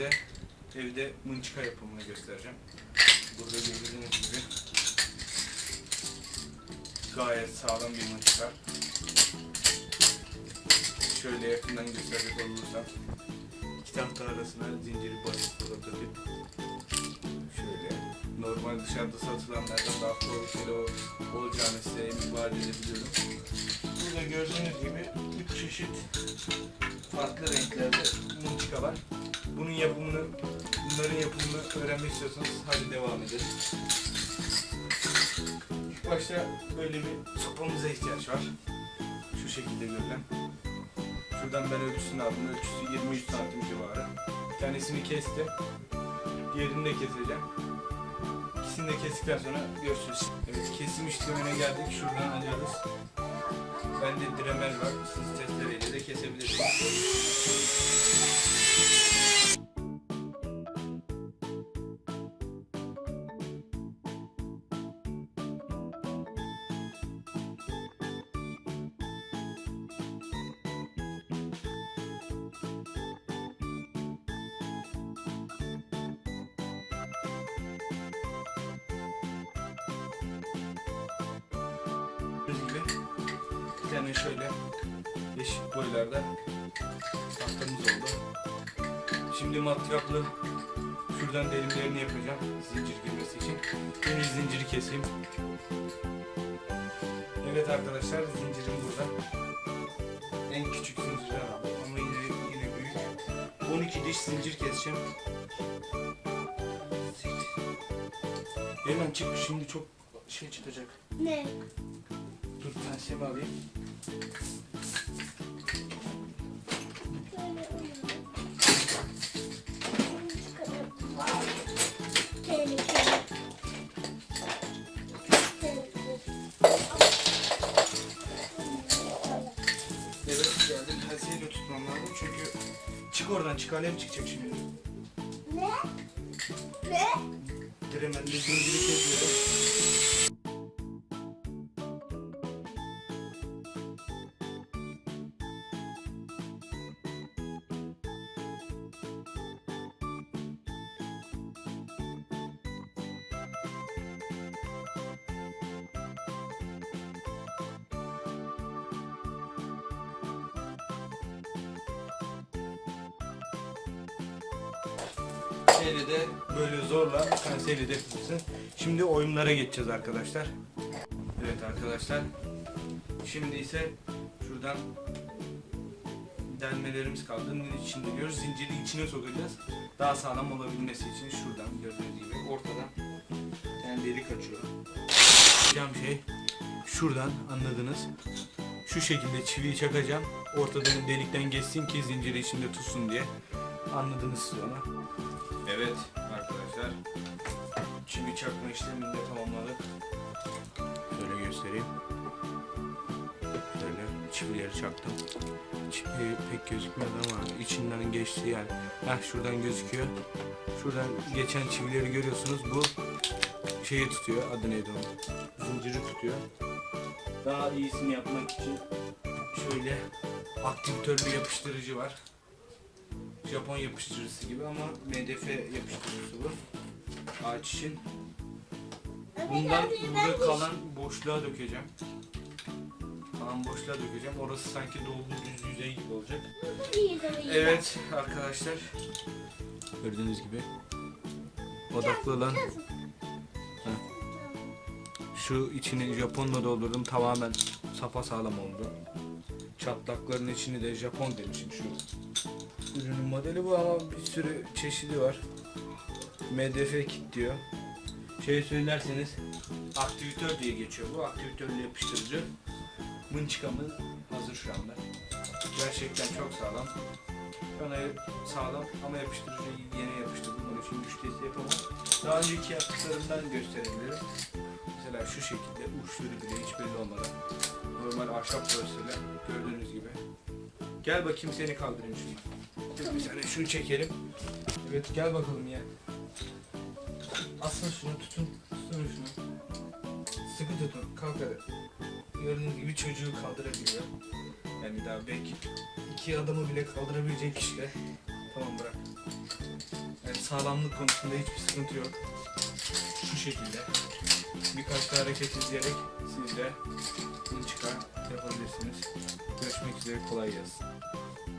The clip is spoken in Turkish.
size evde mınçıka yapımını göstereceğim. Burada gördüğünüz gibi gayet sağlam bir mınçıka. Şöyle yakından gösterecek olursam iki tahta arasına zinciri basit prototip. Şöyle normal dışarıda satılanlardan daha ol- olacağını size emin vaat edebiliyorum. Burada gördüğünüz gibi üç çeşit farklı renklerde mınçıka var. Bunun yapımını, bunların yapımını öğrenmek istiyorsanız hadi devam edelim. İlk başta böyle bir sopamıza ihtiyaç var. Şu şekilde görülen. Şuradan ben ölçüsünü aldım. Ölçüsü 23 santim civarı. Bir tanesini kestim. Diğerini de keseceğim. İkisini de kestikten sonra görüşürüz. Evet kesim işlemine geldik. Şuradan alıyoruz. Bende dremel var. Siz testereyle de kesebilirsiniz. Gibi bir tane şöyle yeşil boylarda tahtamız oldu. Şimdi matkaplı şuradan delimlerini yapacağım zincir girmesi için. Önce zinciri keseyim. Evet arkadaşlar zincirim burada. En küçük zincirden aldım ama yine yine büyük. 12 diş zincir keseceğim. Hemen çık şimdi çok şey çıkacak. Ne? Pensemi alayım. Evet geldim. Penseyle tutmam lazım çünkü çık oradan çık çıkacak şimdi. Ne? Ne? Diremenle zinciri kesiyorum. Şeyle de böyle zorla penseyle de kızsın. Şimdi oyunlara geçeceğiz arkadaşlar. Evet arkadaşlar. Şimdi ise şuradan delmelerimiz kaldı. İçin diyoruz. Zinciri içine sokacağız. Daha sağlam olabilmesi için şuradan gördüğünüz gibi ortadan yani delik açıyorum. Yapacağım şey şuradan anladınız. Şu şekilde çiviyi çakacağım. Ortadan delikten geçsin ki zinciri içinde tutsun diye. Anladınız siz onu. Evet arkadaşlar. Çivi çakma işlemini de tamamladık. Şöyle göstereyim. Şöyle çivileri çaktım. Çivi pek gözükmüyor ama içinden geçti yani. Heh şuradan gözüküyor. Şuradan geçen çivileri görüyorsunuz. Bu şeyi tutuyor. Adı neydi onun? Zinciri tutuyor. Daha iyisini yapmak için şöyle aktivitörlü yapıştırıcı var. Japon yapıştırıcısı gibi ama MDF yapıştırıcısı bu. Ağaç için. Bundan burada kalan boşluğa dökeceğim. Kalan boşluğa dökeceğim. Orası sanki dolgu düz yüzey gibi olacak. Evet arkadaşlar. Gördüğünüz gibi. Odaklı olan şu içini Japonla doldurdum. Tamamen sapa sağlam oldu. Çatlakların içini de Japon demişim şu modeli bu ama bir sürü çeşidi var. MDF kit diyor. Şey söylerseniz aktivitör diye geçiyor bu. Aktivitörlü yapıştırıcı. Mınçıkamız hazır şu anda. Gerçekten çok sağlam. Bana sağlam ama yapıştırıcıyı yeni yapıştırdım. Onun için güç testi yapamam. Daha önceki yaptıklarımdan gösterebilirim. Mesela şu şekilde uçları bile hiç belli olmadan. Normal ahşap prosesle gördüğünüz gibi. Gel bakayım seni kaldırayım şunu. Dur bir saniye şunu çekelim. Evet gel bakalım ya. Asın şunu tutun. Tutun şunu. Sıkı tutun. Kalk hadi. Gördüğünüz gibi çocuğu kaldırabiliyor. Yani daha belki iki adamı bile kaldırabilecek kişiler. Tamam bırak. Yani sağlamlık konusunda hiçbir sıkıntı yok. Şu şekilde. Birkaç da hareket izleyerek siz de inçika yapabilirsiniz. Görüşmek üzere kolay gelsin.